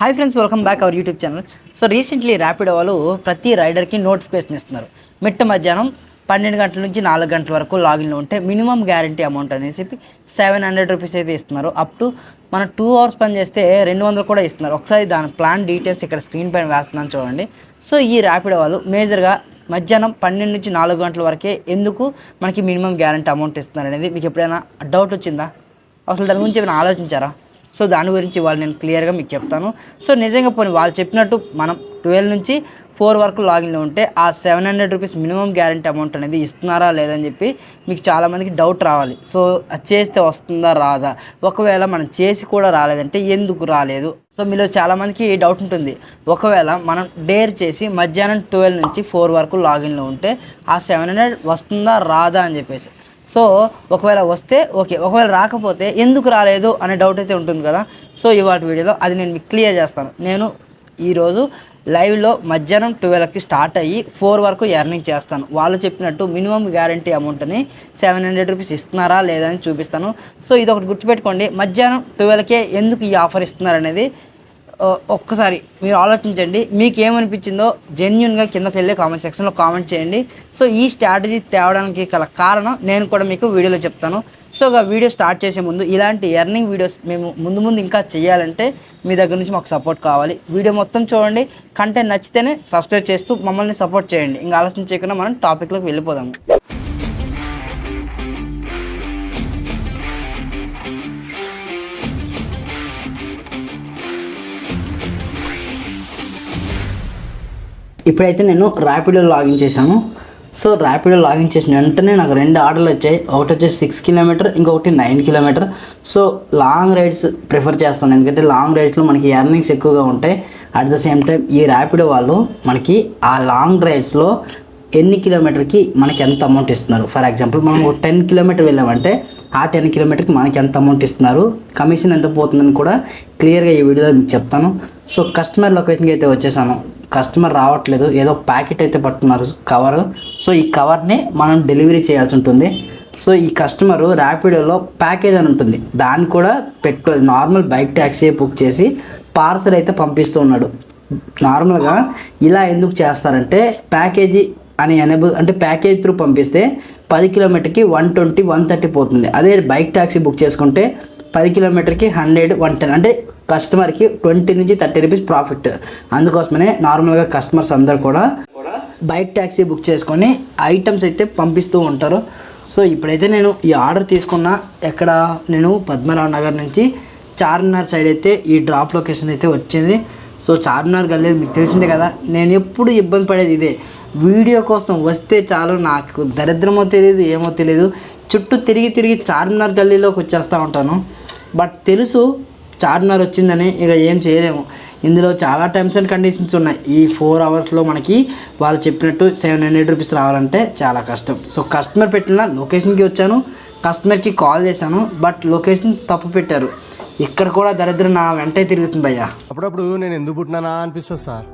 Hi friends welcome back our YouTube channel so recently Rapido వాళ్ళు ప్రతి రైడర్కి notification ఇస్తున్నారు. మిట్ట మధ్యాహ్నం పన్నెండు గంటల నుంచి నాలుగు గంటల వరకు లాగిన్లో ఉంటే మినిమం గ్యారంటీ అమౌంట్ అనేసి సెవెన్ హండ్రెడ్ రూపీస్ అయితే ఇస్తున్నారు. అప్ టు మనం టూ అవర్స్ పని చేస్తే రెండు వందలు కూడా ఇస్తున్నారు. ఒకసారి దాని ప్లాన్ డీటెయిల్స్ ఇక్కడ స్క్రీన్ పైన వేస్తున్నాను చూడండి. సో ఈ ర్యాపిడో వాళ్ళు మేజర్గా మధ్యాహ్నం పన్నెండు నుంచి నాలుగు గంటల వరకే ఎందుకు మనకి మినిమం గ్యారంటీ అమౌంట్ ఇస్తున్నారు అనేది మీకు ఎప్పుడైనా డౌట్ వచ్చిందా? అసలు దాని గురించి ఏమైనా ఆలోచించారా? సో దాని గురించి వాళ్ళు నేను క్లియర్గా మీకు చెప్తాను. సో నిజంగా పోనీ వాళ్ళు చెప్పినట్టు మనం ట్వెల్వ్ నుంచి ఫోర్ వరకు లాగిన్లో ఉంటే ఆ seven hundred rupees minimum guarantee amount అనేది ఇస్తున్నారా లేదని చెప్పి మీకు చాలామందికి డౌట్ రావాలి. సో అది చేస్తే వస్తుందా రాదా? ఒకవేళ మనం చేసి కూడా రాలేదంటే ఎందుకు రాలేదు? సో మీలో చాలామందికి డౌట్ ఉంటుంది. ఒకవేళ మనం డేర్ చేసి మధ్యాహ్నం ట్వెల్వ్ నుంచి ఫోర్ వరకు లాగిన్లో ఉంటే ఆ సెవెన్ హండ్రెడ్ వస్తుందా రాదా అని చెప్పేసి. సో ఒకవేళ వస్తే ఓకే ఒకవేళ రాకపోతే ఎందుకు రాలేదు అనే డౌట్ అయితే ఉంటుంది కదా. సో ఇవాటి వీడియోలో అది నేను మీకు క్లియర్ చేస్తాను. నేను ఈరోజు లైవ్లో మధ్యాహ్నం ట్వెల్వ్కి స్టార్ట్ అయ్యి ఫోర్ వరకు ఎర్నింగ్ చేస్తాను. వాళ్ళు చెప్పినట్టు మినిమం గ్యారంటీ అమౌంట్ని సెవెన్ హండ్రెడ్ రూపీస్ ఇస్తున్నారా లేదా అని చూపిస్తాను. సో ఇది ఒకటి గుర్తుపెట్టుకోండి. మధ్యాహ్నం ట్వెల్వ్కే ఎందుకు ఈ ఆఫర్ ఇస్తున్నారు అనేది ఒక్కసారి మీరు ఆలోచించండి. మీకు ఏమనిపించిందో జెన్యున్గా కిందకి వెళ్ళి కామెంట్ సెక్షన్లో కామెంట్ చేయండి. సో ఈ స్ట్రాటజీ తేవడానికి గల కారణం నేను కూడా మీకు వీడియోలో చెప్తాను. సో ఇక వీడియో స్టార్ట్ చేసే ముందు ఇలాంటి ఎర్నింగ్ వీడియోస్ మేము ముందు ముందు ఇంకా చేయాలంటే మీ దగ్గర నుంచి మాకు సపోర్ట్ కావాలి. వీడియో మొత్తం చూడండి. కంటెంట్ నచ్చితేనే సబ్స్క్రైబ్ చేస్తూ మమ్మల్ని సపోర్ట్ చేయండి. ఇంకా ఆలోచన చేయకుండా మనం టాపిక్లోకి వెళ్ళిపోదాము. ఇప్పుడైతే నేను ర్యాపిడో లాగిన్ చేశాను. సో ర్యాపిడో లాగిన్ చేసిన వెంటనే నాకు రెండు ఆర్డర్లు వచ్చాయి. ఒకటి వచ్చేసి సిక్స్ కిలోమీటర్ ఇంకొకటి nine kilometre so long rides prefer చేస్తాను. ఎందుకంటే లాంగ్ రైడ్స్లో మనకి ఎర్నింగ్స్ ఎక్కువగా ఉంటాయి. అట్ ద సేమ్ టైం ఈ ర్యాపిడో వాళ్ళు మనకి ఆ లాంగ్ రైడ్స్లో ఎన్ని కిలోమీటర్కి మనకి ఎంత అమౌంట్ ఇస్తున్నారు? ఫర్ ఎగ్జాంపుల్ మనం ఒక టెన్ కిలోమీటర్ వెళ్ళామంటే ఆ టెన్ కిలోమీటర్కి మనకి ఎంత అమౌంట్ ఇస్తున్నారు? కమిషన్ ఎంత పోతుందని కూడా క్లియర్గా ఈ వీడియోలో మీకు చెప్తాను. సో కస్టమర్ లొకేషన్కి అయితే వచ్చేసాను. కస్టమర్ రావట్లేదు ఏదో ప్యాకెట్ అయితే పట్టున్నారు కవర్ సో ఈ కవర్ని మనం డెలివరీ చేయాల్సి ఉంటుంది. సో ఈ కస్టమర్ ర్యాపిడోలో ప్యాకేజ్ అని ఉంటుంది. దాన్ని కూడా పెట్టుకోలేదు నార్మల్ బైక్ ట్యాక్సీ బుక్ చేసి పార్సల్ అయితే పంపిస్తూ ఉన్నాడు. నార్మల్గా ఇలా ఎందుకు చేస్తారంటే ప్యాకేజీ అని ఎనేబుల్ అంటే ప్యాకేజ్ త్రూ పంపిస్తే పది కిలోమీటర్కి వన్ ట్వంటీ వన్ థర్టీ పోతుంది. అదే బైక్ ట్యాక్సీ బుక్ చేసుకుంటే పది కిలోమీటర్కి హండ్రెడ్ వన్ టెన్ అంటే కస్టమర్కి ట్వంటీ నుంచి థర్టీ రూపీస్ ప్రాఫిట్. అందుకోసమనే నార్మల్గా కస్టమర్స్ అందరు కూడా బైక్ ట్యాక్సీ బుక్ చేసుకొని ఐటమ్స్ అయితే పంపిస్తూ ఉంటారు. సో ఇప్పుడైతే నేను ఈ ఆర్డర్ తీసుకున్న ఎక్కడ నేను పద్మనాభ నగర్ నుంచి చార్మినార్ సైడ్ అయితే ఈ డ్రాప్ లొకేషన్ అయితే వచ్చింది. సో చార్మినార్ గల్లీ మీకు తెలిసిందే కదా నేను ఎప్పుడు ఇబ్బంది పడేది ఇదే. వీడియో కోసం వస్తే చాలు నాకు దరిద్రమో తెలియదు ఏమో తెలియదు చుట్టూ తిరిగి తిరిగి చార్మినార్ గల్లీలోకి వచ్చేస్తూ ఉంటాను. బట్ తెలుసు చార్మినార్ వచ్చిందని ఇక ఏం చేయలేము. ఇందులో చాలా టర్మ్స్ అండ్ కండిషన్స్ ఉన్నాయి. ఈ ఫోర్ అవర్స్లో మనకి వాళ్ళు చెప్పినట్టు సెవెన్ హండ్రెడ్ రూపీస్ రావాలంటే చాలా కష్టం. సో కస్టమర్ పెట్టిన లొకేషన్కి వచ్చాను. కస్టమర్కి కాల్ చేశాను. బట్ లొకేషన్ తప్పు పెట్టారు. ఇక్కడ కూడా దరిద్రం నా వెంటే తిరుగుతుంది భయ్యా. అప్పుడప్పుడు నేను ఎందుకు పుట్టినానా అనిపిస్తుంది సార్.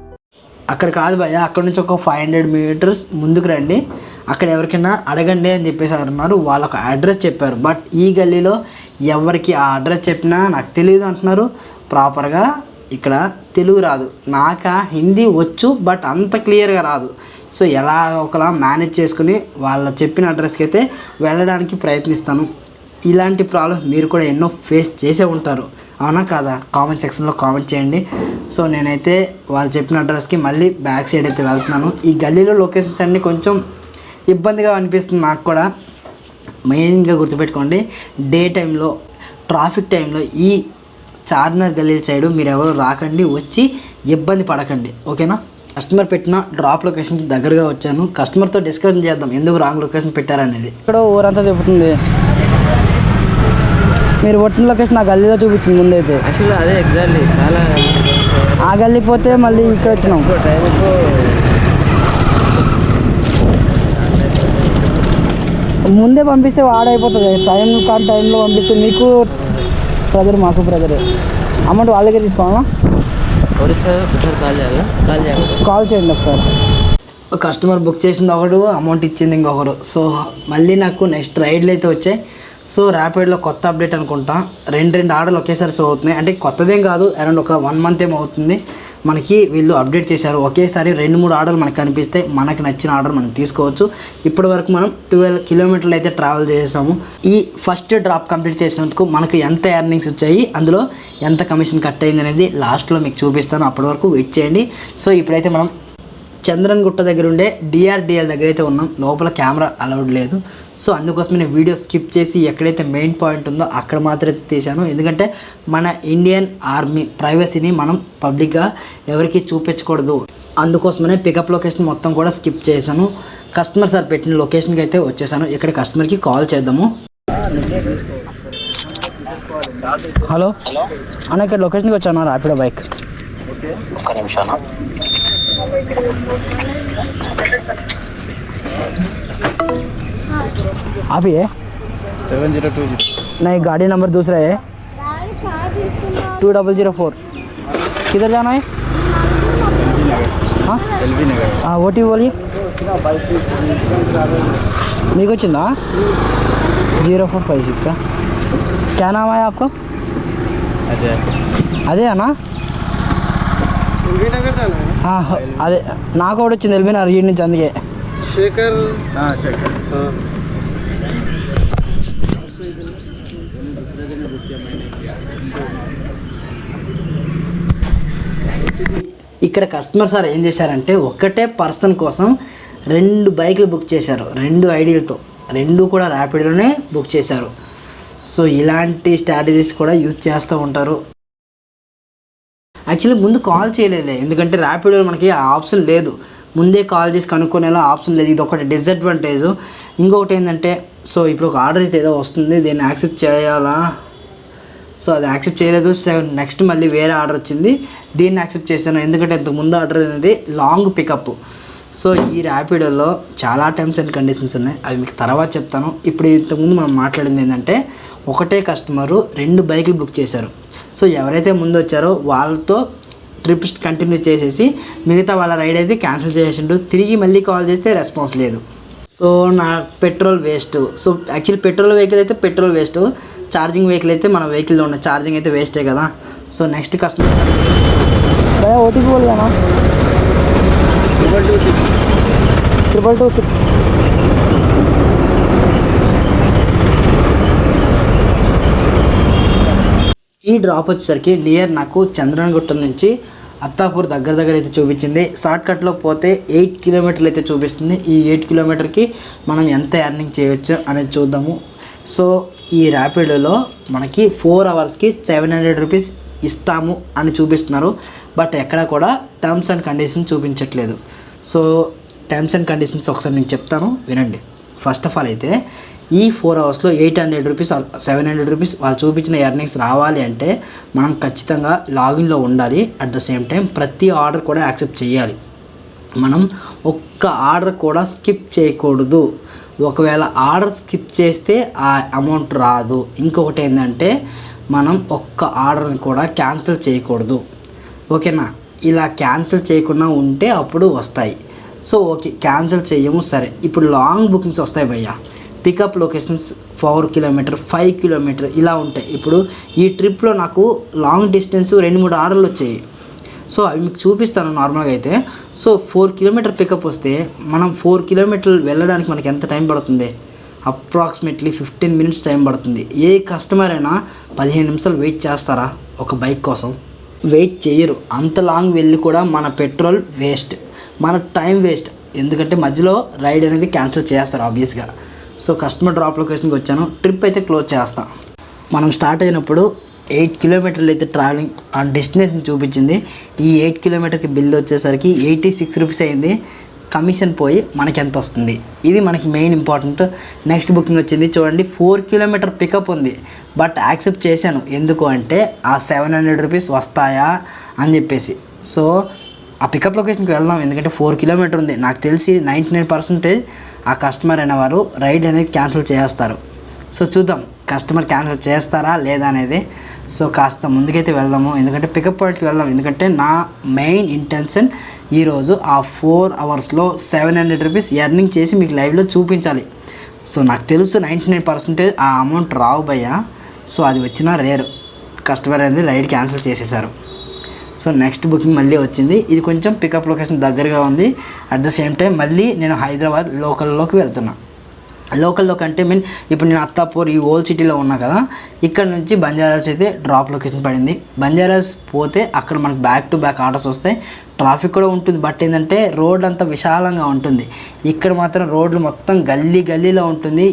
అక్కడ కాదు భయ్య అక్కడ నుంచి ఒక ఫైవ్ హండ్రెడ్ మీటర్స్ ముందుకు రండి. అక్కడ ఎవరికైనా అడగండి అని చెప్పేసి అన్నారు. వాళ్ళకు అడ్రస్ చెప్పారు. బట్ ఈ గల్లీలో ఎవరికి ఆ అడ్రస్ చెప్పినా నాకు తెలియదు అంటున్నారు. ప్రాపర్గా ఇక్కడ తెలుగు రాదు. నాక హిందీ వచ్చు బట్ అంత క్లియర్గా రాదు. సో ఎలా ఒకలా మేనేజ్ చేసుకుని వాళ్ళ చెప్పిన అడ్రస్కి అయితే వెళ్ళడానికి ప్రయత్నిస్తాను. ఇలాంటి ప్రాబ్లమ్ మీరు కూడా ఎన్నో ఫేస్ చేసే ఉంటారు. అవునా కాదా? కామెంట్ సెక్షన్లో కామెంట్ చేయండి. సో నేనైతే వాళ్ళు చెప్పిన అడ్రస్కి మళ్ళీ బ్యాక్ సైడ్ అయితే వెళ్తున్నాను. ఈ గల్లీలో లొకేషన్స్ అన్నీ కొంచెం ఇబ్బందిగా అనిపిస్తుంది నాకు కూడా. మెయిన్గా గుర్తుపెట్టుకోండి డే టైంలో ట్రాఫిక్ టైంలో ఈ చార్మినార్ గల్లీ సైడ్ మీరు ఎవరు రాకండి వచ్చి ఇబ్బంది పడకండి ఓకేనా? కస్టమర్ పెట్టిన డ్రాప్ లొకేషన్కి దగ్గరగా వచ్చాను. కస్టమర్తో డిస్కషన్ చేద్దాం ఎందుకు రాంగ్ లొకేషన్ పెట్టారనేది. ఇక్కడ ఊరంతా తిప్పుతుంది. మీరు కొట్టిన లొకేషన్ ఆ గల్లీలో చూపించింది ముందైతే. అదే ఎగ్జాక్ట్లీ చాలా ఆ గల్లీ పోతే మళ్ళీ ఇక్కడ వచ్చినాం. ముందే పంపిస్తే వాడైపోతుంది. టైం కాని టైంలో పంపిస్తే మీకు బ్రదర్ మాకు బ్రదర్ అమౌంట్ వాళ్ళ దగ్గర తీసుకోవాలా? ఒరిస్సా ఒకసారి కాల్ చేయాలా కాల్ చేయాలి కాల్ చేయండి ఒకసారి. కస్టమర్ బుక్ చేసింది ఒకడు అమౌంట్ ఇచ్చింది ఇంకొకరు సో మళ్ళీ నాకు నెక్స్ట్ రైడ్లు అయితే వచ్చాయి. సో ర్యాపిడ్లో కొత్త అప్డేట్ అనుకుంటా. రెండు రెండు ఆర్డర్లు ఒకేసారి సో అవుతున్నాయి. అంటే కొత్తదేం కాదు అరౌండ్ ఒక వన్ మంత్ ఏమో అవుతుంది. మనకి వీళ్ళు అప్డేట్ చేశారు. ఒకేసారి రెండు మూడు ఆర్డర్లు మనకు కనిపిస్తే మనకు నచ్చిన ఆర్డర్ మనం తీసుకోవచ్చు. ఇప్పటి వరకు మనం ట్వెల్వ్ కిలోమీటర్లు అయితే ట్రావెల్ చేసాము ఈ ఫస్ట్ డ్రాప్ కంప్లీట్ చేసినందుకు మనకు ఎంత ఎర్నింగ్స్ వచ్చాయి అందులో ఎంత కమిషన్ కట్ అయింది అనేది లాస్ట్లో మీకు చూపిస్తాను. అప్పటి వరకు వెయిట్ చేయండి. సో ఇప్పుడైతే మనం చంద్రన్ గుట్ట దగ్గర ఉండే డిఆర్డిఎల్ దగ్గర అయితే ఉన్నాం. లోపల కెమెరా అలౌడ్ లేదు. సో అందుకోసం నేను వీడియో స్కిప్ చేసి ఎక్కడైతే మెయిన్ పాయింట్ ఉందో అక్కడ మాత్రమే తీశాను. ఎందుకంటే మన ఇండియన్ ఆర్మీ ప్రైవసీని మనం పబ్లిక్గా ఎవరికి చూపించకూడదు. అందుకోసమనే పికప్ లొకేషన్ మొత్తం కూడా స్కిప్ చేశాను. కస్టమర్ సార్ పెట్టిన లొకేషన్కి అయితే వచ్చేసాను. ఇక్కడ కస్టమర్కి కాల్ చేద్దాము. హలో అన్న ఇక్కడ లొకేషన్కి వచ్చాను. ర్యాపిడో బైక్ ఒక్క आप ही है సెవెన్ జీరో టూ జీరో नहीं गाड़ी नंबर दूसरा है टू डबल जीरो फोर किधर जाना है हाँ ఎల్బీ నగర్ हाँ ఓటీ बोलिए మీకు వచ్చిందా జీరో ఫోర్ ఫైవ్ సిక్స్ क्या नाम है आपका అజయ్ అదే అన్నా ఎల్బీ నగర్ ఆ, అదే నాకు కూడా వచ్చింది వెళ్ళిపోయినారు ఈ నుంచి అందుకే. శేఖర్? శేఖర్. ఇక్కడ కస్టమర్ సార్ ఏం చేశారంటే ఒక్కటే పర్సన్ కోసం రెండు బైకులు బుక్ చేశారు రెండు ఐడీలతో. రెండు కూడా ర్యాపిడ్లోనే బుక్ చేశారు. సో ఇలాంటి స్ట్రాటజీస్ కూడా యూజ్ చేస్తూ ఉంటారు. యాక్చువల్లీ ముందు కాల్ చేయలేదే ఎందుకంటే ర్యాపిడోలో మనకి ఆ ఆప్షన్ లేదు. ముందే కాల్ చేసి కనుక్కునేలా ఆప్షన్ లేదు. ఇది ఒకటి డిసడ్వాంటేజ్ ఇంకొకటి ఏంటంటే సో ఇప్పుడు ఒక ఆర్డర్ అయితే ఏదో వస్తుంది. దీన్ని యాక్సెప్ట్ చేయాలా? సో అది యాక్సెప్ట్ చేయలేదు. నెక్స్ట్ మళ్ళీ వేరే ఆర్డర్ వచ్చింది. దీన్ని యాక్సెప్ట్ చేశాను. ఎందుకంటే ఇంతకు ముందు ఆర్డర్ అనేది లాంగ్ పికప్ సో ఈ ర్యాపిడోలో చాలా టర్మ్స్ అండ్ కండిషన్స్ ఉన్నాయి. అవి మీకు తర్వాత చెప్తాను. ఇప్పుడు ఇంతకుముందు మనం మాట్లాడింది ఏంటంటే ఒకటే కస్టమరు రెండు బైకులు బుక్ చేశారు. సో ఎవరైతే ముందు వచ్చారో వాళ్ళతో ట్రిప్ కంటిన్యూ చేసేసి మిగతా వాళ్ళ రైడ్ అయితే క్యాన్సిల్ చేసిండు తిరిగి మళ్ళీ కాల్ చేస్తే రెస్పాన్స్ లేదు. సో నా petrol waste. So actually petrol vehicle అయితే పెట్రోల్ వేస్ట్. ఛార్జింగ్ వెహికల్ అయితే మన వెహికల్లో ఉన్న ఛార్జింగ్ అయితే వేస్టే కదా. So next customer OTP triple two six triple two six ఈ డ్రాప్ వచ్చేసరికి నియర్ నాకు చంద్రనగుట్ట నుంచి అత్తాపూర్ దగ్గర దగ్గర అయితే చూపించింది. షార్ట్కట్లో పోతే ఎయిట్ కిలోమీటర్లు అయితే చూపిస్తుంది. ఈ ఎయిట్ కిలోమీటర్కి మనం ఎంత ఎర్నింగ్ చేయవచ్చు అనేది చూద్దాము. సో ఈ ర్యాపిడోలో మనకి ఫోర్ అవర్స్కి సెవెన్ హండ్రెడ్ రూపీస్ ఇస్తాము అని చూపిస్తున్నారు. బట్ ఎక్కడ కూడా టర్మ్స్ అండ్ కండిషన్స్ చూపించట్లేదు. సో టర్మ్స్ అండ్ కండిషన్స్ ఒకసారి నేను చెప్తాను. వినండి. ఫస్ట్ ఆఫ్ ఆల్ అయితే ఈ ఫోర్ అవర్స్లో eight hundred rupees seven hundred rupees వాళ్ళు చూపించిన ఎర్నింగ్స్ రావాలి అంటే మనం ఖచ్చితంగా లాగిన్లో ఉండాలి. అట్ ద సేమ్ టైం ప్రతి ఆర్డర్ కూడా యాక్సెప్ట్ చేయాలి. మనం ఒక్క ఆర్డర్ కూడా స్కిప్ చేయకూడదు. ఒకవేళ ఆర్డర్ స్కిప్ చేస్తే ఆ అమౌంట్ రాదు. ఇంకొకటి ఏంటంటే మనం ఒక్క ఆర్డర్ని కూడా క్యాన్సిల్ చేయకూడదు. ఓకేనా? ఇలా క్యాన్సిల్ చేయకుండా ఉంటే అప్పుడు వస్తాయి. సో ఓకే క్యాన్సిల్ చేయము సరే. ఇప్పుడు లాంగ్ బుకింగ్స్ వస్తాయి భయ్యా. Pickup locations four kilometer five kilometer ఇలా ఉంటాయి. ఇప్పుడు ఈ ట్రిప్లో నాకు లాంగ్ డిస్టెన్స్ రెండు మూడు ఆర్డర్లు వచ్చాయి. సో అవి మీకు చూపిస్తాను నార్మల్గా అయితే. సో ఫోర్ కిలోమీటర్ పికప్ వస్తే మనం ఫోర్ కిలోమీటర్లు వెళ్ళడానికి మనకి ఎంత టైం పడుతుంది? అప్రాక్సిమేట్లీ ఫిఫ్టీన్ మినిట్స్ టైం పడుతుంది. ఏ కస్టమర్ అయినా పదిహేను నిమిషాలు వెయిట్ చేస్తారా ఒక బైక్ కోసం? వెయిట్ చేయరు. అంత లాంగ్ వెళ్ళి కూడా మన పెట్రోల్ వేస్ట్. మన టైం వేస్ట్. ఎందుకంటే మధ్యలో రైడ్ అనేది క్యాన్సిల్ చేస్తారు ఆబ్వియస్గా సో కస్టమర్ డ్రాప్ లొకేషన్కి వచ్చాను. ట్రిప్ అయితే క్లోజ్ చేస్తాను మనం స్టార్ట్ అయినప్పుడు ఎయిట్ కిలోమీటర్లు అయితే ట్రావెలింగ్ ఆ డెస్టినేషన్ చూపించింది. ఈ ఎయిట్ కిలోమీటర్కి బిల్ వచ్చేసరికి ఎయిటీ సిక్స్ రూపీస్ అయింది. కమిషన్ పోయి మనకి ఎంత వస్తుంది? ఇది మనకి మెయిన్ ఇంపార్టెంట్. నెక్స్ట్ బుకింగ్ వచ్చింది. చూడండి ఫోర్ కిలోమీటర్ పికప్ ఉంది. బట్ యాక్సెప్ట్ చేశాను. ఎందుకు అంటే ఆ సెవెన్ హండ్రెడ్ రూపీస్ వస్తాయా అని చెప్పేసి. సో ఆ పికప్ లొకేషన్కి వెళ్దాం. ఎందుకంటే ఫోర్ కిలోమీటర్ ఉంది. నాకు తెలిసి నైంటీ నైన్ పర్సెంటేజ్ ఆ కస్టమర్ అయిన వారు రైడ్ అనేది క్యాన్సిల్ చేస్తారు. సో చూద్దాం కస్టమర్ క్యాన్సిల్ చేస్తారా లేదా అనేది. సో కాస్త ముందుకైతే వెళ్దాము. ఎందుకంటే పికప్ పాయింట్కి వెళ్దాం. ఎందుకంటే నా మెయిన్ ఇంటెన్షన్ ఈరోజు ఆ ఫోర్ అవర్స్లో సెవెన్ హండ్రెడ్ రూపీస్ ఎర్నింగ్ చేసి మీకు లైవ్లో చూపించాలి. సో నాకు తెలుసు నైంటీ నైన్ పర్సెంటేజ్ ఆ అమౌంట్ రావు భయ్యా. సో అది వచ్చినా రేర్ కస్టమర్ అనేది రైడ్ క్యాన్సిల్ చేసేసారు. సో నెక్స్ట్ బుకింగ్ మళ్ళీ వచ్చింది. ఇది కొంచెం పికప్ లొకేషన్ దగ్గరగా ఉంది. అట్ ద సేమ్ టైం మళ్ళీ నేను హైదరాబాద్ లోకల్లోకి వెళ్తున్నాను లోకల్లో కంటే మీన్ ఇప్పుడు నేను అత్తాపూర్ ఈ ఓల్డ్ సిటీలో ఉన్నా కదా ఇక్కడ నుంచి బంజారాస్ అయితే డ్రాప్ లొకేషన్ పడింది. బంజారాస్ పోతే అక్కడ మనకు బ్యాక్ టు బ్యాక్ ఆర్డర్స్ వస్తాయి. ట్రాఫిక్ కూడా ఉంటుంది. బట్ ఏంటంటే రోడ్ అంతా విశాలంగా ఉంటుంది. ఇక్కడ మాత్రం రోడ్లు మొత్తం గల్లీ గల్లీలో ఉంటుంది.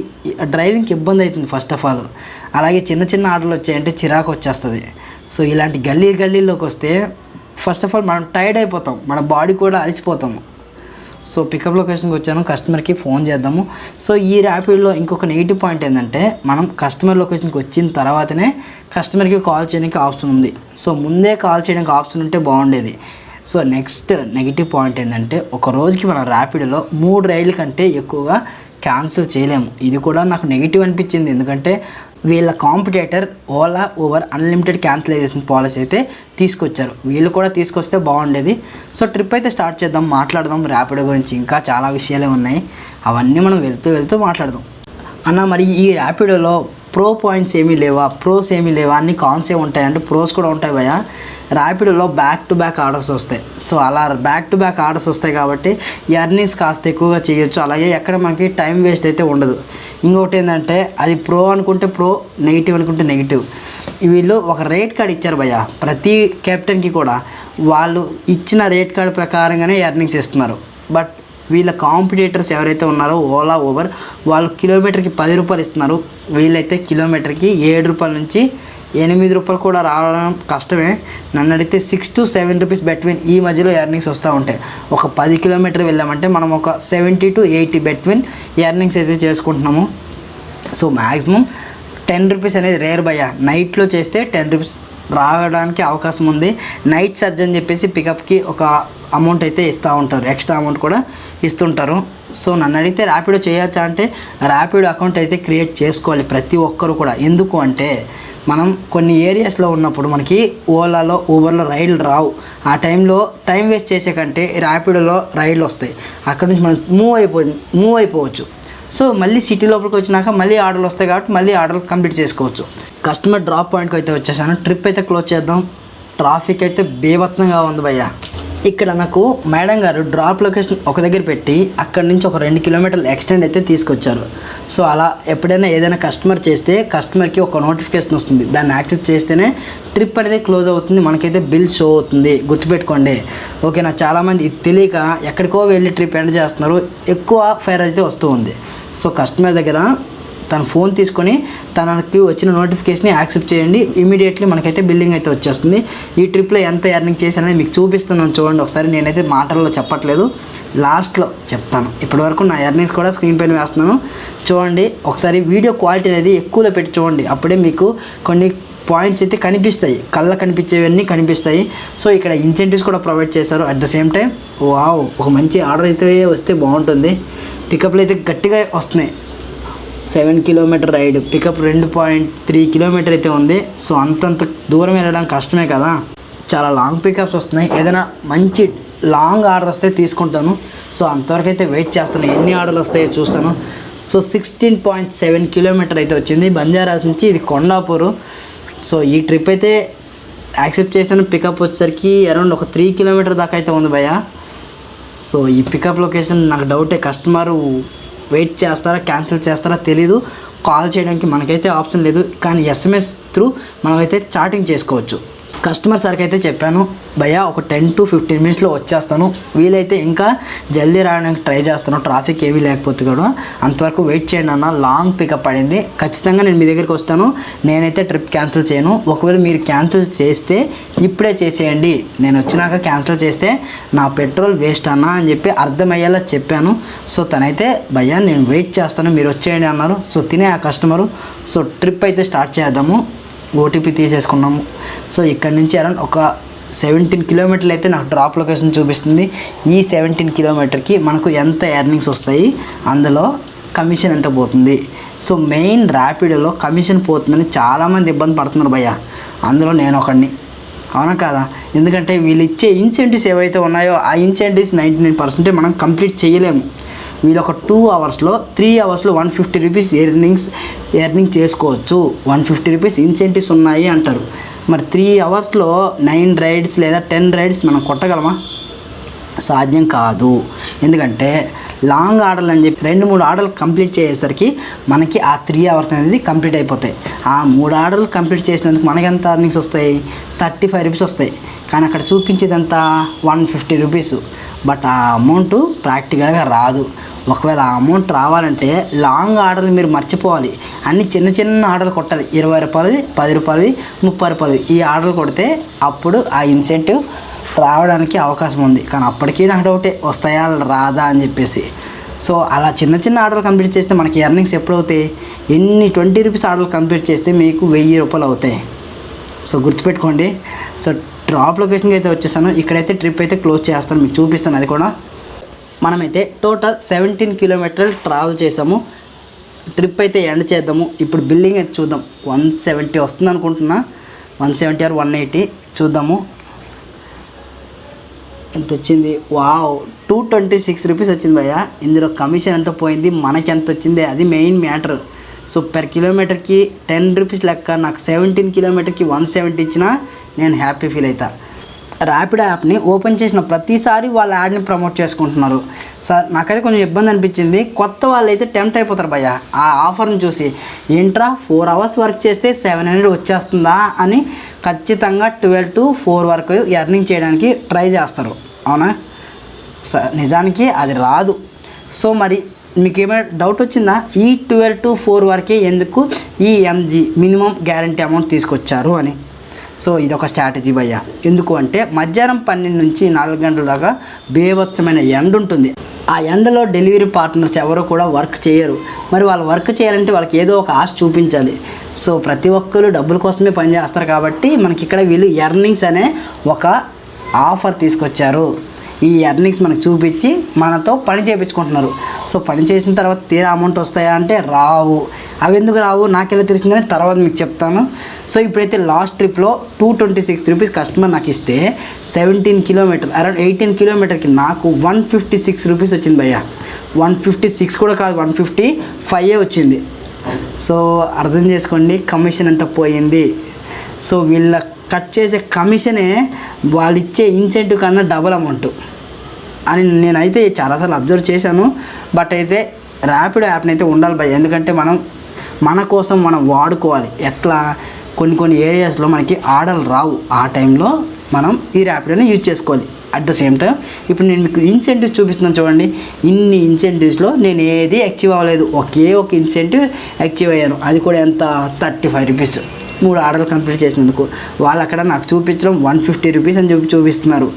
డ్రైవింగ్కి ఇబ్బంది అవుతుంది ఫస్ట్ ఆఫ్ ఆల్ అలాగే చిన్న చిన్న ఆర్డర్లు వచ్చాయంటే చిరాకు వచ్చేస్తుంది. సో ఇలాంటి గల్లీ గల్లీలోకి వస్తే ఫస్ట్ ఆఫ్ ఆల్ మనం టైర్డ్ అయిపోతాం. మన బాడీ కూడా అలసిపోతాము. సో పికప్ లొకేషన్కి వచ్చాను కస్టమర్కి ఫోన్ చేద్దాము. సో ఈ ర్యాపిడ్లో ఇంకొక నెగిటివ్ పాయింట్ ఏంటంటే మనం కస్టమర్ లొకేషన్కి వచ్చిన తర్వాతనే కస్టమర్కి కాల్ చేయడానికి ఆప్షన్ ఉంది. సో ముందే కాల్ చేయడానికి ఆప్షన్ ఉంటే బాగుండేది. సో నెక్స్ట్ నెగిటివ్ పాయింట్ ఏంటంటే ఒక రోజుకి మనం ర్యాపిడ్లో మూడు రైళ్ళ కంటే ఎక్కువగా క్యాన్సిల్ చేయలేము. ఇది కూడా నాకు నెగిటివ్ అనిపించింది. ఎందుకంటే వీళ్ళ competitor Ola over unlimited cancellation policy అయితే తీసుకొచ్చారు. వీళ్ళు కూడా తీసుకొస్తే బాగుండేది. సో ట్రిప్ అయితే స్టార్ట్ చేద్దాం మాట్లాడదాం ర్యాపిడో గురించి ఇంకా చాలా విషయాలే ఉన్నాయి. అవన్నీ మనం వెళ్తూ వెళ్తూ మాట్లాడదాం. అన్న మరి ఈ ర్యాపిడోలో ప్రో పాయింట్స్ ఏమీ లేవా? ప్రోస్ ఏమీ లేవా? అన్ని కాన్స్ ఏ ఉంటాయి అంటే ప్రోస్ కూడా ఉంటాయి భయ ర్యాపిడోలో బ్యాక్ టు బ్యాక్ ఆర్డర్స్ వస్తాయి. సో అలా బ్యాక్ టు బ్యాక్ ఆర్డర్స్ వస్తాయి కాబట్టి ఎర్నింగ్స్ కాస్త ఎక్కువగా చేయొచ్చు. అలాగే ఎక్కడ మనకి టైం వేస్ట్ అయితే ఉండదు. ఇంకొకటి ఏంటంటే అది ప్రో అనుకుంటే ప్రో నెగిటివ్ అనుకుంటే నెగిటివ్ వీళ్ళు ఒక రేట్ కార్డ్ ఇచ్చారు భయ్య. ప్రతి కెప్టెన్కి కూడా వాళ్ళు ఇచ్చిన రేట్ కార్డ్ ప్రకారంగానే ఎర్నింగ్స్ ఇస్తున్నారు. బట్ వీళ్ళ కాంపిటేటర్స్ ఎవరైతే ఉన్నారో ఓలా ఊబర్ వాళ్ళు కిలోమీటర్కి పది రూపాయలు ఇస్తున్నారు. వీళ్ళైతే కిలోమీటర్కి ఏడు రూపాయల నుంచి ఎనిమిది రూపాయలు కూడా రావడం కష్టమే. నన్ను అడిగితే six to seven rupees between ఈ మధ్యలో ఎర్నింగ్స్ వస్తూ ఉంటాయి ఒక పది కిలోమీటర్ వెళ్ళామంటే మనం ఒక seventy to eighty between earnings అయితే చేసుకుంటున్నాము. సో మ్యాక్సిమం టెన్ రూపీస్ అనేది రేర్ భయ్య నైట్లో చేస్తే టెన్ రూపీస్ రావడానికి అవకాశం ఉంది. నైట్ సర్జ్ అని చెప్పేసి పికప్కి ఒక అమౌంట్ అయితే ఇస్తూ ఉంటారు. ఎక్స్ట్రా అమౌంట్ కూడా ఇస్తుంటారు. సో నన్ను అడిగితే ర్యాపిడో చేయొచ్చా అంటే ర్యాపిడో అకౌంట్ అయితే క్రియేట్ చేసుకోవాలి ప్రతి ఒక్కరు కూడా. ఎందుకు అంటే మనం కొన్ని ఏరియాస్లో ఉన్నప్పుడు మనకి ఓలాలో ఊబర్లో రైళ్ళు రావు. ఆ టైంలో టైం వేస్ట్ చేసే కంటే ర్యాపిడోలో రైళ్ళు వస్తాయి. అక్కడ నుంచి మనం మూవ్ అయిపో మూవ్ అయిపోవచ్చు. సో మళ్ళీ సిటీ లోపలికి వచ్చినాక మళ్ళీ ఆర్డర్లు వస్తాయి కాబట్టి మళ్ళీ ఆర్డర్ కంప్లీట్ చేసుకోవచ్చు. కస్టమర్ డ్రాప్ పాయింట్కి అయితే వచ్చేసాను. ట్రిప్ అయితే క్లోజ్ చేద్దాం. ట్రాఫిక్ అయితే బీభత్సంగా ఉంది భయ్యా. ఇక్కడ నాకు మేడం గారు డ్రాప్ లొకేషన్ ఒక దగ్గర పెట్టి అక్కడ నుంచి ఒక రెండు కిలోమీటర్లు ఎక్స్టెండ్ అయితే తీసుకొచ్చారు. సో అలా ఎప్పుడైనా ఏదైనా కస్టమర్ చేస్తే కస్టమర్కి ఒక నోటిఫికేషన్ వస్తుంది. దాన్ని యాక్సెప్ట్ చేస్తేనే ట్రిప్ అనేది క్లోజ్ అవుతుంది. మనకైతే బిల్ షో అవుతుంది. గుర్తుపెట్టుకోండి. ఓకేనా? చాలామంది ఇది తెలియక ఎక్కడికో వెళ్ళి ట్రిప్ ఎండ్ చేస్తున్నారు. ఎక్కువ ఫైర్ అయితే వస్తూ ఉంది. సో కస్టమర్ దగ్గర తన ఫోన్ తీసుకొని తనకి వచ్చిన నోటిఫికేషన్ యాక్సెప్ట్ చేయండి. ఇమీడియట్లీ మనకైతే బిల్లింగ్ అయితే వచ్చేస్తుంది. ఈ ట్రిప్లో ఎంత ఎర్నింగ్ చేశానని మీకు చూపిస్తున్నాను చూడండి. ఒకసారి నేనైతే మాటల్లో చెప్పట్లేదు. లాస్ట్లో చెప్తాను. ఇప్పటివరకు నా ఎర్నింగ్స్ కూడా స్క్రీన్ పైన వేస్తున్నాను. చూడండి ఒకసారి వీడియో క్వాలిటీ అనేది ఎక్కువలో పెట్టి చూడండి. అప్పుడే మీకు కొన్ని పాయింట్స్ అయితే కనిపిస్తాయి. కళ్ళ కనిపించేవన్నీ కనిపిస్తాయి. సో ఇక్కడ ఇన్సెంటివ్స్ కూడా ప్రొవైడ్ చేశారు. At the same time wow ఒక మంచి ఆర్డర్ అయితే వస్తే బాగుంటుంది. పికప్లు అయితే గట్టిగా వస్తున్నాయి. Seven kilometer ride. పికప్ రెండు పాయింట్ త్రీ కిలోమీటర్ అయితే ఉంది. సో అంతంత దూరం వెళ్ళడం కష్టమే కదా. చాలా లాంగ్ పికప్స్ వస్తున్నాయి. ఏదైనా మంచి లాంగ్ ఆర్డర్ వస్తే తీసుకుంటాను. సో అంతవరకు అయితే వెయిట్ చేస్తాను. ఎన్ని ఆర్డర్లు వస్తాయో చూస్తాను. So sixteen point seven kilometer అయితే వచ్చింది. బంజారాస్ నుంచి ఇది కొండాపూరు. సో ఈ ట్రిప్ అయితే యాక్సెప్ట్ చేశాను. పికప్ వచ్చేసరికి అరౌండ్ ఒక త్రీ కిలోమీటర్ దాకా అయితే ఉంది భయ్యా. సో ఈ పికప్ లొకేషన్ నాకు డౌటే కస్టమర్ వెయిట్ చేస్తారా క్యాన్సిల్ చేస్తారా తెలీదు. కాల్ చేయడానికి మనకైతే ఆప్షన్ లేదు. కానీ ఎస్ఎంఎస్ త్రూ మనమైతే చాటింగ్ చేసుకోవచ్చు. కస్టమర్ సార్కి అయితే చెప్పాను భయ్యా ఒక టెన్ టు ఫిఫ్టీన్ మినిట్స్లో వచ్చేస్తాను. వీలైతే ఇంకా జల్దీ రావడానికి ట్రై చేస్తాను. ట్రాఫిక్ ఏమీ లేకపోతే కూడా అంతవరకు వెయిట్ చేయండి అన్న లాంగ్ పికప్ పడింది. ఖచ్చితంగా నేను మీ దగ్గరికి వస్తాను. నేనైతే ట్రిప్ క్యాన్సిల్ చేయను. ఒకవేళ మీరు క్యాన్సిల్ చేస్తే ఇప్పుడే చేసేయండి. నేను వచ్చినాక క్యాన్సిల్ చేస్తే నా పెట్రోల్ వేస్ట్ అన్నా అని చెప్పి అర్థమయ్యేలా చెప్పాను. సో తనైతే భయ్యా నేను వెయిట్ చేస్తాను. మీరు వచ్చేయండి అన్నారు. సో తినే ఆ కస్టమరు. సో ట్రిప్ అయితే స్టార్ట్ చేద్దాము. ఓటీపీ తీసేసుకున్నాము. సో ఇక్కడ నుంచి అరౌండ్ ఒక సెవెంటీన్ కిలోమీటర్లు అయితే నాకు డ్రాప్ లొకేషన్ చూపిస్తుంది. ఈ సెవెంటీన్ కిలోమీటర్కి మనకు ఎంత ఎర్నింగ్స్ వస్తాయి? అందులో కమిషన్ ఎంత పోతుంది? సో మెయిన్ ర్యాపిడోలో కమిషన్ పోతుందని చాలామంది ఇబ్బంది పడుతున్నారు భయ్య. అందులో నేను ఒకడిని. అవునా కాదా? ఎందుకంటే వీళ్ళు ఇచ్చే ఇన్సెంటివ్స్ ఏవైతే ఉన్నాయో ఆ ఇన్సెంటివ్స్ నైంటీ నైన్ పర్సెంటే మనం కంప్లీట్ చేయలేము. వీళ్ళు ఒక టూ అవర్స్లో త్రీ అవర్స్లో one fifty rupees earnings earning చేసుకోవచ్చు. వన్ ఫిఫ్టీ రూపీస్ ఇన్సెంటివ్స్ ఉన్నాయి అంటారు. మరి త్రీ అవర్స్లో నైన్ రైడ్స్ లేదా టెన్ రైడ్స్ మనం కొట్టగలమా? సాధ్యం కాదు. ఎందుకంటే లాంగ్ ఆర్డర్లు అని చెప్పి రెండు మూడు ఆర్డర్లు కంప్లీట్ చేసేసరికి మనకి ఆ త్రీ అవర్స్ అనేది కంప్లీట్ అయిపోతాయి. ఆ మూడు ఆర్డర్లు కంప్లీట్ చేసినందుకు మనకి ఎంత అర్నింగ్స్ వస్తాయి? థర్టీ ఫైవ్ రూపీస్ వస్తాయి. కానీ అక్కడ చూపించేదంతా వన్ ఫిఫ్టీ రూపీస్ బట్ ఆ అమౌంట్ ప్రాక్టికల్గా రాదు. ఒకవేళ ఆ అమౌంట్ రావాలంటే లాంగ్ ఆర్డర్లు మీరు మర్చిపోవాలి. అన్ని చిన్న చిన్న ఆర్డర్లు కొట్టాలి. ఇరవై రూపాయలవి పది రూపాయలవి ముప్పై రూపాయలవి ఈ ఆర్డర్లు కొడితే అప్పుడు ఆ ఇన్సెంటివ్ రావడానికి అవకాశం ఉంది. కానీ అప్పటికీ నాకు డౌటే వస్తాయా రాదా అని చెప్పేసి. సో అలా చిన్న చిన్న ఆర్డర్లు కంప్లీట్ చేస్తే మనకి ఎర్నింగ్స్ ఎప్పుడవుతాయి? ఎన్ని ట్వంటీ రూపీస్ ఆర్డర్లు కంప్లీట్ చేస్తే మీకు వెయ్యి రూపాయలు అవుతాయి సో గుర్తుపెట్టుకోండి. సో డ్రాప్ లొకేషన్కి అయితే వచ్చేసాను. ఇక్కడైతే ట్రిప్ అయితే క్లోజ్ చేస్తాను. మీకు చూపిస్తాను. అది కూడా మనమైతే టోటల్ సెవెంటీన్ కిలోమీటర్లు ట్రావెల్ చేసాము. ట్రిప్ అయితే ఎండ్ చేద్దాము. ఇప్పుడు బిల్లింగ్ అయితే చూద్దాం. వన్ సెవెంటీ వస్తుంది అనుకుంటున్నా. One seventy or one eighty చూద్దాము. ఎంత వచ్చింది? Wow! Two twenty six rupees వచ్చింది భయ్య. ఇందులో కమిషన్ ఎంత పోయింది? మనకి ఎంత వచ్చింది? అది మెయిన్ మ్యాటర్. సో పర్ కిలోమీటర్కి టెన్ రూపీస్ లెక్క. నాకు సెవెంటీన్ కిలోమీటర్కి వన్ సెవెంటీ ఇచ్చినా నేను హ్యాపీ ఫీల్ అవుతా ర్యాపిడ్ యాప్ని ఓపెన్ చేసిన ప్రతిసారి వాళ్ళ యాడ్ని ప్రమోట్ చేసుకుంటున్నారు. సార్ నాకైతే కొంచెం ఇబ్బంది అనిపించింది. కొత్త వాళ్ళు అయితే టెంప్ట్ అయిపోతారు భయ్య. ఆ ఆఫర్ని చూసి ఏంట్రా ఫోర్ అవర్స్ వర్క్ చేస్తే సెవెన్ హండ్రెడ్ వచ్చేస్తుందా? అని ఖచ్చితంగా ట్వెల్వ్ టు ఫోర్ వరకు ఎర్నింగ్ చేయడానికి ట్రై చేస్తారు. అవునా? సార్ నిజానికి అది రాదు. సో మరి మీకు ఏమైనా డౌట్ వచ్చిందా? ఈ ట్వెల్వ్ టు ఫోర్ వరకే ఎందుకు ఈ ఎంజీ మినిమం గ్యారంటీ అమౌంట్ తీసుకొచ్చారు అని? సో ఇది ఒక స్ట్రాటజీ భయ్య. ఎందుకు అంటే మధ్యాహ్నం పన్నెండు నుంచి నాలుగు గంటల దాకా బేభత్సమైన ఎండ ఉంటుంది. ఆ ఎండలో డెలివరీ పార్ట్నర్స్ ఎవరు కూడా వర్క్ చేయరు. మరి వాళ్ళు వర్క్ చేయాలంటే వాళ్ళకి ఏదో ఒక ఆశ చూపించాలి. సో ప్రతి ఒక్కరు డబ్బుల కోసమే పనిచేస్తారు కాబట్టి మనకి ఇక్కడ వీళ్ళు ఎర్నింగ్స్ అనే ఒక ఆఫర్ తీసుకొచ్చారు. ఈ ఎర్నింగ్స్ మనకు చూపించి మనతో పని చేయించుకుంటున్నారు సో పని చేసిన తర్వాత తీరా అమౌంట్ వస్తాయా అంటే రావు. అవి ఎందుకు రావు? నాకెలా తెలిసిందని తర్వాత మీకు చెప్తాను. సో ఇప్పుడైతే లాస్ట్ ట్రిప్లో two twenty six rupees customer నాకు ఇస్తే సెవెంటీన్ కిలోమీటర్ అరౌండ్ ఎయిటీన్ కిలోమీటర్కి నాకు వన్ ఫిఫ్టీ సిక్స్ రూపీస్ వచ్చింది భయ్య. వన్ ఫిఫ్టీ సిక్స్ కూడా కాదు వన్ ఫిఫ్టీ ఫైవ్ వచ్చింది. సో అర్థం చేసుకోండి కమిషన్ ఎంత పోయింది. సో వీళ్ళ కట్ చేసే కమిషనే వాళ్ళు ఇచ్చే ఇన్సెంటివ్ కన్నా డబుల్ అమౌంట్. అని నేనైతే చాలాసార్లు అబ్జర్వ్ చేశాను. బట్ అయితే ర్యాపిడ్ యాప్ని అయితే ఉండాలి భయ ఎందుకంటే మనం మన కోసం మనం వాడుకోవాలి. ఎట్లా? కొన్ని కొన్ని ఏరియాస్లో మనకి ఆర్డర్లు రావు. ఆ టైంలో మనం ఈ ర్యాపిడోని యూజ్ చేసుకోవాలి. అట్ ద సేమ్ టైం ఇప్పుడు నేను మీకు ఇన్సెంటివ్స్ చూపిస్తున్నాను చూడండి. ఇన్ని ఇన్సెంటివ్స్లో నేను ఏది అచీవ్ అవ్వలేదు. ఒకే ఒక ఇన్సెంటివ్ అచీవ్ అయ్యాను. అది కూడా ఎంత? Thirty five rupees. మూడు ఆర్డర్లు కంప్లీట్ చేసినందుకు. వాళ్ళు అక్కడ నాకు చూపించడం వన్ ఫిఫ్టీ రూపీస్ అని చూపి చూపిస్తున్నారు.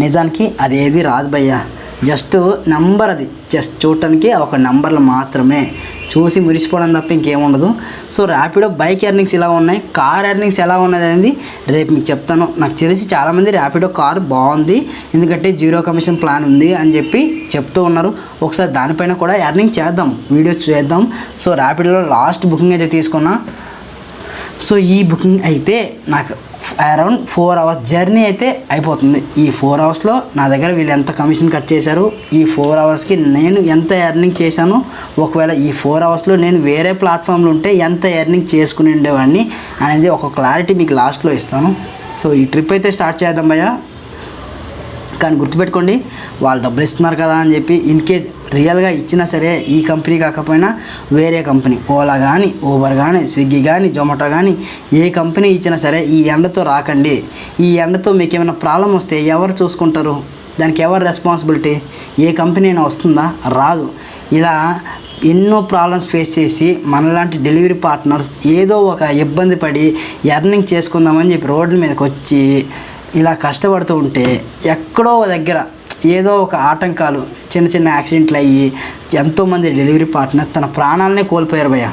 నిజానికి అదేది రాదు భయ్యా. జస్ట్ నంబర్ అది. జస్ట్ చూడటానికి ఒక నంబర్లు మాత్రమే. చూసి మురిసిపోవడం తప్ప ఇంకేముండదు సో ర్యాపిడో బైక్ ఎర్నింగ్స్ ఇలా ఉన్నాయి. కార్ ఎర్నింగ్స్ ఎలా ఉన్నది అనేది రేపు మీకు చెప్తాను. నాకు తెలిసి చాలామంది ర్యాపిడో కార్ బాగుంది. ఎందుకంటే జీరో కమిషన్ ప్లాన్ ఉంది అని చెప్పి చెప్తూ ఉన్నారు. ఒకసారి దానిపైన కూడా ఎర్నింగ్ చేద్దాం. వీడియోస్ చేద్దాం. సో ర్యాపిడోలో లాస్ట్ బుకింగ్ అయితే తీసుకున్నా. సో ఈ బుకింగ్ అయితే నాకు అరౌండ్ ఫోర్ అవర్స్ జర్నీ అయితే అయిపోతుంది. ఈ ఫోర్ అవర్స్లో నా దగ్గర వీళ్ళు ఎంత కమిషన్ కట్ చేశారు ఈ ఫోర్ అవర్స్కి నేను ఎంత ఎర్నింగ్ చేశాను ఒకవేళ ఈ ఫోర్ అవర్స్లో నేను వేరే ప్లాట్ఫామ్లు ఉంటే ఎంత ఎర్నింగ్ చేసుకుని ఉండేవాడిని అనేది ఒక క్లారిటీ మీకు లాస్ట్లో ఇస్తాను. సో ఈ ట్రిప్ అయితే స్టార్ట్ చేద్దాం భయ్యా. కానీ గుర్తుపెట్టుకోండి వాళ్ళు డబ్బులు ఇస్తున్నారు కదా అని చెప్పి ఇన్ కేస్ రియల్గా ఇచ్చినా సరే ఈ కంపెనీ కాకపోయినా వేరే కంపెనీ ఓలా కానీ ఊబర్ కానీ స్విగ్గీ కానీ జొమాటో కానీ ఏ కంపెనీ ఇచ్చినా సరే ఈ ఎండతో రాకండి. ఈ ఎండతో మీకు ఏమైనా ప్రాబ్లం వస్తే ఎవరు చూసుకుంటారు? దానికి ఎవరు రెస్పాన్సిబిలిటీ? ఏ కంపెనీ అయినా వస్తుందా? రాదు. ఇలా ఎన్నో ప్రాబ్లమ్స్ ఫేస్ చేసి మనలాంటి డెలివరీ పార్ట్నర్స్ ఏదో ఒక ఇబ్బంది పడి ఎర్నింగ్ చేసుకుందామని చెప్పి రోడ్ల మీదకి వచ్చి ఇలా కష్టపడుతూ ఉంటే ఎక్కడో దగ్గర ఏదో ఒక ఆటంకాలు చిన్న చిన్న యాక్సిడెంట్లు అయ్యి ఎంతోమంది డెలివరీ పార్ట్నర్ తన ప్రాణాలనే కోల్పోయారు భయ్య.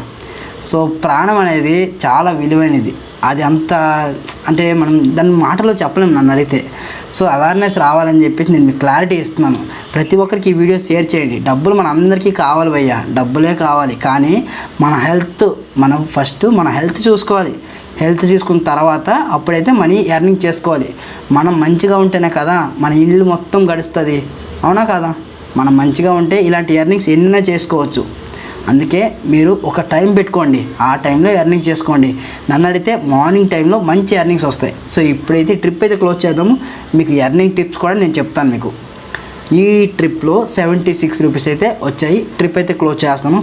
సో ప్రాణం అనేది చాలా విలువైనది. అది అంత అంటే మనం దాని మాటలో చెప్పలేము నన్ను అడిగితే. సో అవేర్నెస్ రావాలని చెప్పేసి నేను మీకు క్లారిటీ ఇస్తున్నాను. ప్రతి ఒక్కరికి ఈ వీడియో షేర్ చేయండి. డబ్బులు మన అందరికీ కావాలి భయ్యా. డబ్బులే కావాలి. కానీ మన హెల్త్ మనం ఫస్ట్ మన హెల్త్ చూసుకోవాలి. హెల్త్ తీసుకున్న తర్వాత అప్పుడైతే మనీ ఎర్నింగ్ చేసుకోవాలి. మనం మంచిగా ఉంటేనే కదా మన ఇల్లు మొత్తం గడుస్తుంది. అవునా కదా? మనం మంచిగా ఉంటే ఇలాంటి ఎర్నింగ్స్ ఎన్నైనా చేసుకోవచ్చు. అందుకే మీరు ఒక టైం పెట్టుకోండి. ఆ టైంలో ఎర్నింగ్ చేసుకోండి. నన్ను అడిగితే మార్నింగ్ టైంలో మంచి ఎర్నింగ్స్ వస్తాయి. సో ఇప్పుడైతే ట్రిప్ అయితే క్లోజ్ చేద్దాము. మీకు ఎర్నింగ్ టిప్స్ కూడా నేను చెప్తాను మీకు. ఈ ట్రిప్లో సెవెంటీ సిక్స్ రూపీస్ అయితే వచ్చాయి. ట్రిప్ అయితే క్లోజ్ చేస్తాను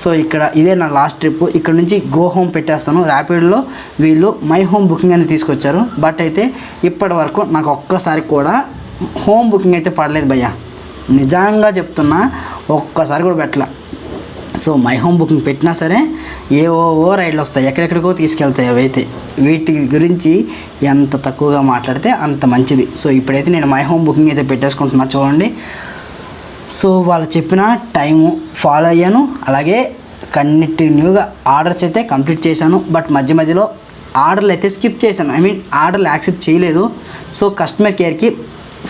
సో ఇక్కడ ఇదే నా లాస్ట్ ట్రిప్. ఇక్కడ నుంచి గో హోమ్ పెట్టేస్తాను. ర్యాపిడ్లో వీళ్ళు మై హోమ్ బుకింగ్ అని తీసుకొచ్చారు. బట్ అయితే ఇప్పటి వరకు నాకు ఒక్కసారి కూడా హోమ్ బుకింగ్ అయితే పడలేదు భయ్యా. నిజంగా చెప్తున్నా ఒక్కసారి కూడా పెట్టలే. సో మై హోమ్ బుకింగ్ పెట్టినా సరే ఏ ఓ రైడ్లు వస్తాయి ఎక్కడెక్కడికో తీసుకెళ్తాయి అవైతే వీటి గురించి ఎంత తక్కువగా మాట్లాడితే అంత మంచిది. సో ఇప్పుడైతే నేను మై హోమ్ బుకింగ్ అయితే పెట్టేసుకుంటున్నా చూడండి. సో వాళ్ళు చెప్పిన టైము ఫాలో అయ్యాను అలాగే కంటిన్యూగా ఆర్డర్స్ అయితే కంప్లీట్ చేశాను. బట్ మధ్య మధ్యలో ఆర్డర్లు అయితే స్కిప్ చేశాను. ఐ మీన్ ఆర్డర్లు యాక్సెప్ట్ చేయలేదు. సో కస్టమర్ కేర్కి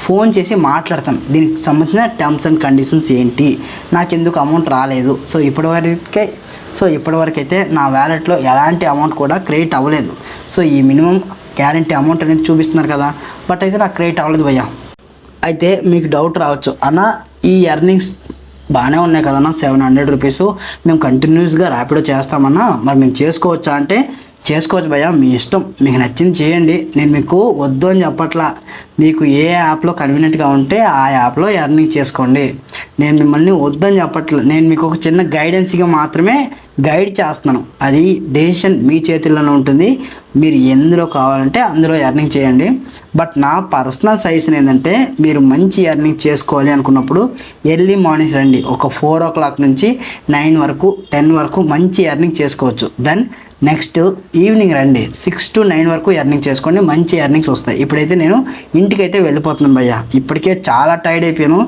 ఫోన్ చేసి మాట్లాడతాను. దీనికి సంబంధించిన టర్మ్స్ అండ్ కండిషన్స్ ఏంటి? నాకు ఎందుకు అమౌంట్ రాలేదు. సో ఇప్పటివరకే సో ఇప్పటివరకైతే నా వ్యాలెట్లో ఎలాంటి అమౌంట్ కూడా క్రెడిట్ అవ్వలేదు. సో ఈ మినిమం గ్యారంటీ అమౌంట్ అనేది చూపిస్తున్నారు కదా. బట్ అయితే నాకు క్రెడిట్ అవ్వలేదు భయ్యా. అయితే మీకు డౌట్ రావచ్చు. అన్న ఈ ఎర్నింగ్స్ బాగానే ఉన్నాయి కదన్నా సెవెన్ హండ్రెడ్ రూపీస్. మేము కంటిన్యూస్గా ర్యాపిడో చేస్తామన్నా. మరి మేము చేసుకోవచ్చా అంటే చేసుకోవచ్చు భయ్యా మీ ఇష్టం. మీకు నచ్చింది చేయండి. నేను మీకు వద్దు అని చెప్పట్లా. మీకు ఏ యాప్లో కన్వీనియంట్గా ఉంటే ఆ యాప్లో ఎర్నింగ్ చేసుకోండి. నేను మిమ్మల్ని వద్దని చెప్పట్లా. నేను మీకు ఒక చిన్న గైడెన్స్గా మాత్రమే గైడ్ చేస్తున్నాను. అది డెసిషన్ మీ చేతుల్లోనే ఉంటుంది. మీరు ఎందులో కావాలంటే అందులో ఎర్నింగ్ చేయండి. బట్ నా పర్సనల్ సజెషన్ ఏంటంటే మీరు మంచి ఎర్నింగ్ చేసుకోవాలి అనుకున్నప్పుడు ఎర్లీ మార్నింగ్ రండి. ఒక ఫోర్ ఓ క్లాక్ నుంచి నైన్ వరకు టెన్ వరకు మంచి ఎర్నింగ్ చేసుకోవచ్చు. దెన్ నెక్స్ట్ ఈవినింగ్ రండి. సిక్స్ టు నైన్ వరకు ఎర్నింగ్ చేసుకోండి. మంచి ఎర్నింగ్స్ వస్తాయి. ఇప్పుడైతే నేను ఇంటికైతే వెళ్ళిపోతున్నాను భయ్య. ఇప్పటికే చాలా టైర్డ్ అయిపోయాను.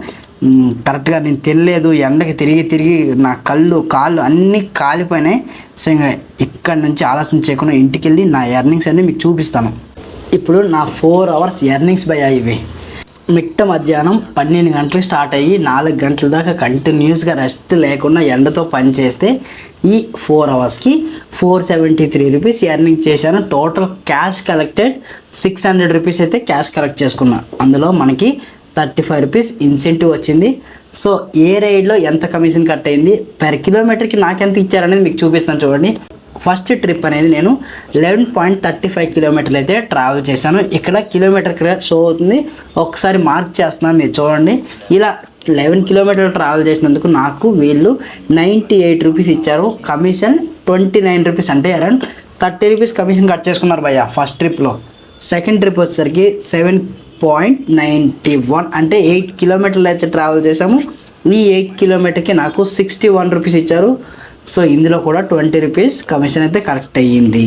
కరెక్ట్గా నేను తినలేదు. ఎండకి తిరిగి తిరిగి నా కళ్ళు కాళ్ళు అన్నీ కాలిపోయినాయి. సో ఇంకా ఇక్కడ నుంచి ఆలోచన చేయకుండా ఇంటికి వెళ్ళి నా ఎర్నింగ్స్ అన్నీ మీకు చూపిస్తాను. ఇప్పుడు నా ఫోర్ అవర్స్ ఎర్నింగ్స్ భయ్యా ఇవి. మిట్ట మధ్యాహ్నం పన్నెండు గంటలకు స్టార్ట్ అయ్యి నాలుగు గంటల దాకా కంటిన్యూస్గా రెస్ట్ లేకుండా ఎండతో పనిచేస్తే ఈ ఫోర్ అవర్స్కి four seventy three rupees earning చేశాను. Total cash collected six hundred rupees అయితే క్యాష్ కలెక్ట్ చేసుకున్నాను అందులో మనకి థర్టీ ఫైవ్ రూపీస్ ఇన్సెంటివ్ వచ్చింది. సో ఏ రైడ్లో ఎంత కమిషన్ కట్ అయింది? పర్ కిలోమీటర్కి నాకెంత ఇచ్చారనేది మీకు చూపిస్తాను చూడండి. ఫస్ట్ ట్రిప్ అనేది నేను లెవెన్ పాయింట్ థర్టీ ఫైవ్ కిలోమీటర్లు అయితే ట్రావెల్ చేశాను. ఇక్కడ కిలోమీటర్ ఇక్కడ షో అవుతుంది. ఒకసారి మార్క్ చేస్తున్నాను మీరు చూడండి. ఇలా లెవెన్ కిలోమీటర్లు ట్రావెల్ చేసినందుకు నాకు వీళ్ళు నైంటీ ఎయిట్ రూపీస్ ఇచ్చారు. కమిషన్ ట్వంటీ నైన్ రూపీస్ అంటే around thirty rupees commission cut చేసుకున్నారు భయ్య ఫస్ట్ ట్రిప్లో. సెకండ్ ట్రిప్ వచ్చేసరికి సెవెన్ పాయింట్ నైంటీ వన్ అంటే ఎయిట్ కిలోమీటర్లు అయితే ట్రావెల్ చేసాము ఈ ఎయిట్ కిలోమీటర్కి నాకు సిక్స్టీ వన్ రూపీస్ ఇచ్చారు. సో ఇందులో కూడా ట్వంటీ రూపీస్ కమిషన్ అయితే కరెక్ట్ అయ్యింది.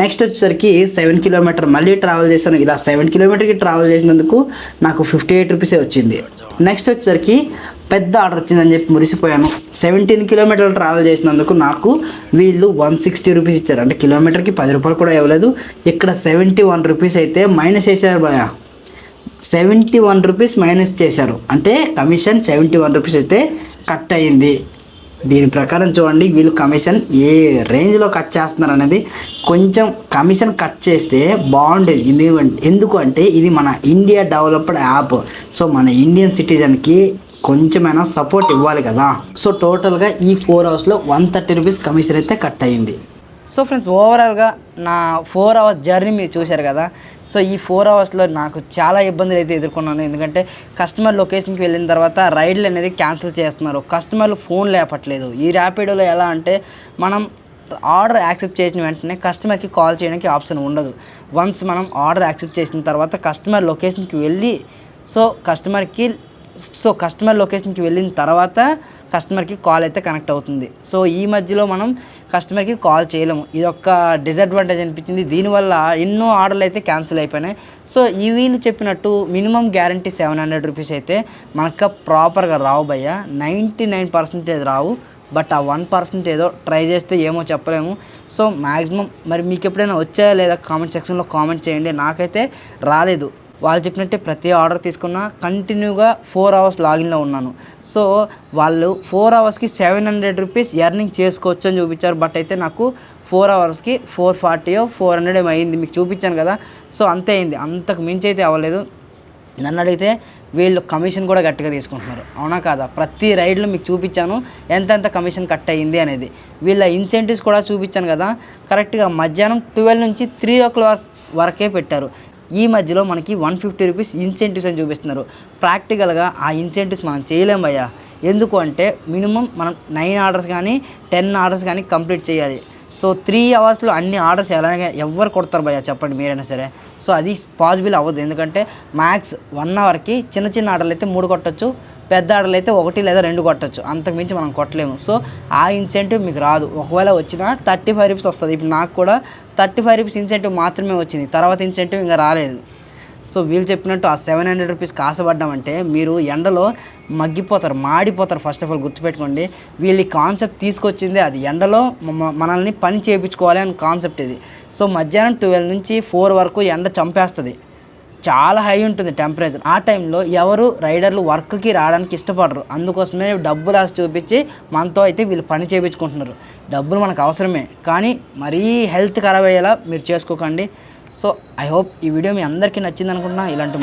నెక్స్ట్ వచ్చేసరికి సెవెన్ కిలోమీటర్ మళ్ళీ ట్రావెల్ చేశాను. ఇలా సెవెన్ కిలోమీటర్కి ట్రావెల్ చేసినందుకు నాకు ఫిఫ్టీ ఎయిట్ రూపీసే వచ్చింది. నెక్స్ట్ వచ్చేసరికి పెద్ద ఆర్డర్ వచ్చిందని చెప్పి మురిసిపోయాను. సెవెంటీన్ కిలోమీటర్లు ట్రావెల్ చేసినందుకు నాకు వీళ్ళు వన్ సిక్స్టీ రూపీస్ ఇచ్చారు. అంటే కిలోమీటర్కి పది రూపాయలు కూడా ఇవ్వలేదు. ఇక్కడ సెవెంటీ వన్ రూపీస్ అయితే మైనస్ చేశారు భయ సెవెంటీ వన్ రూపీస్ మైనస్ చేశారు. అంటే కమిషన్ సెవెంటీ వన్ రూపీస్ అయితే కట్ అయ్యింది. దీని ప్రకారం చూడండి వీళ్ళు కమిషన్ ఏ రేంజ్లో కట్ చేస్తున్నారు అనేది కొంచెం కమిషన్ కట్ చేస్తే బాగుండేది. ఎందుకంటే ఎందుకంటే ఇది మన ఇండియా డెవలప్డ్ యాప్ సో మన ఇండియన్ సిటిజన్కి కొంచెమైనా సపోర్ట్ ఇవ్వాలి కదా. సో టోటల్గా ఈ ఫోర్ అవర్స్లో వన్ థర్టీ రూపీస్ కమిషన్ అయితే కట్ అయ్యింది సో ఫ్రెండ్స్ ఓవరాల్గా నా ఫోర్ అవర్స్ జర్నీ మీరు చూశారు కదా. సో ఈ ఫోర్ అవర్స్లో నాకు చాలా ఇబ్బందులు అయితే ఎదుర్కొన్నాను. ఎందుకంటే కస్టమర్ లొకేషన్కి వెళ్ళిన తర్వాత రైడ్లు అనేది క్యాన్సిల్ చేస్తున్నారు. కస్టమర్లు ఫోన్ లేపట్లేదు. ఈ ర్యాపిడోలో ఎలా అంటే మనం ఆర్డర్ యాక్సెప్ట్ చేసిన వెంటనే కస్టమర్కి కాల్ చేయడానికి ఆప్షన్ ఉండదు. వన్స్ మనం ఆర్డర్ యాక్సెప్ట్ చేసిన తర్వాత కస్టమర్ లొకేషన్కి వెళ్ళి సో కస్టమర్కి సో కస్టమర్ లొకేషన్కి వెళ్ళిన తర్వాత కస్టమర్కి కాల్ అయితే కనెక్ట్ అవుతుంది. సో ఈ మధ్యలో మనం కస్టమర్కి కాల్ చేయలేము. ఇది ఒక డిసడ్వాంటేజ్ అనిపించింది. దీనివల్ల ఎన్నో ఆర్డర్లు అయితే క్యాన్సిల్ అయిపోయినాయి. సో ఈ వీళ్ళు చెప్పినట్టు minimum guarantee seven hundred rupees అయితే మనకు ప్రాపర్గా రావు భయ్య. నైంటీ నైన్ పర్సెంటేజ్ రావు. బట్ ఆ వన్ పర్సెంట్ ఏదో ట్రై చేస్తే ఏమో చెప్పలేము. సో మ్యాక్సిమం మరి మీకు ఎప్పుడైనా వచ్చాయా లేదా కామెంట్ సెక్షన్లో కామెంట్ చేయండి. నాకైతే రాలేదు. వాళ్ళు చెప్పినట్టే ప్రతి ఆర్డర్ తీసుకున్నా కంటిన్యూగా ఫోర్ అవర్స్ లాగిన్లో ఉన్నాను. సో వాళ్ళు ఫోర్ అవర్స్కి సెవెన్ హండ్రెడ్ రూపీస్ ఎర్నింగ్ చేసుకోవచ్చు అని చూపించారు. బట్ అయితే నాకు ఫోర్ అవర్స్కి ఫోర్ ఫార్టీయో ఫోర్ హండ్రెడ్ ఏమో అయింది. మీకు చూపించాను కదా. సో అంతే అయింది. అంతకు మించి అయితే అవ్వలేదు. నన్ను అడిగితే వీళ్ళు కమిషన్ కూడా గట్టిగా తీసుకుంటున్నారు. అవునా కాదా? ప్రతి రైడ్లో మీకు చూపించాను. ఎంతెంత కమిషన్ కట్ అయ్యింది అనేది. వీళ్ళ ఇన్సెంటివ్స్ కూడా చూపించాను కదా. కరెక్ట్గా మధ్యాహ్నం ట్వెల్వ్ నుంచి త్రీ ఓ క్లాక్ వరకే పెట్టారు. ఈ మధ్యలో మనకి వన్ ఫిఫ్టీ రూపీస్ ఇన్సెంటివ్స్ అని చూపిస్తున్నారు. ప్రాక్టికల్గా ఆ ఇన్సెంటివ్స్ మనం చేయలేం భయ్యా. ఎందుకు అంటే మినిమం మనం నైన్ ఆర్డర్స్ కానీ టెన్ ఆర్డర్స్ కానీ కంప్లీట్ చేయాలి. సో త్రీ అవర్స్లో అన్ని ఆర్డర్స్ ఎలాగే ఎవరు కొడతారు భయ్యా? చెప్పండి మీరైనా సరే. సో అది పాసిబుల్ అవ్వదు. ఎందుకంటే మ్యాక్స్ వన్ అవర్కి చిన్న చిన్న ఆర్డర్లు అయితే మూడు కొట్టచ్చు. పెద్ద ఆర్డర్లు అయితే ఒకటి లేదా రెండు కొట్టచ్చు. అంతకు మించి మనం కొట్టలేము. సో ఆ ఇన్సెంటివ్ మీకు రాదు. ఒకవేళ వచ్చినా థర్టీ ఫైవ్ రూపీస్ వస్తుంది. ఇప్పుడు నాకు కూడా థర్టీ ఫైవ్ రూపీస్ ఇన్సెంటివ్ మాత్రమే వచ్చింది. తర్వాత ఇన్సెంటివ్ ఇంకా రాలేదు. సో వీళ్ళు చెప్పినట్టు ఆ సెవెన్ హండ్రెడ్ రూపీస్ కాసపడ్డామంటే మీరు ఎండలో మగ్గిపోతారు మాడిపోతారు ఫస్ట్ ఆఫ్ ఆల్ గుర్తుపెట్టుకోండి. వీళ్ళు ఈ కాన్సెప్ట్ తీసుకొచ్చింది అది ఎండలో మనల్ని పని చేయించుకోవాలి అని కాన్సెప్ట్ ఇది. సో మధ్యాహ్నం ట్వెల్వ్ నుంచి ఫోర్ వరకు ఎండ చంపేస్తుంది. చాలా హై ఉంటుంది టెంపరేచర్ ఆ టైంలో ఎవరు రైడర్లు వర్క్కి రావడానికి ఇష్టపడరు. అందుకోసమే డబ్బులు రాసి చూపించి మనతో అయితే వీళ్ళు పని చేయించుకుంటున్నారు. డబ్బులు మనకు అవసరమే. కానీ మరీ హెల్త్ ఖరాబ్ అయ్యేలా మీరు చేసుకోకండి. సో ఐ హోప్ ఈ వీడియో మీ అందరికీ నచ్చింది అనుకుంటున్నా. ఇలాంటి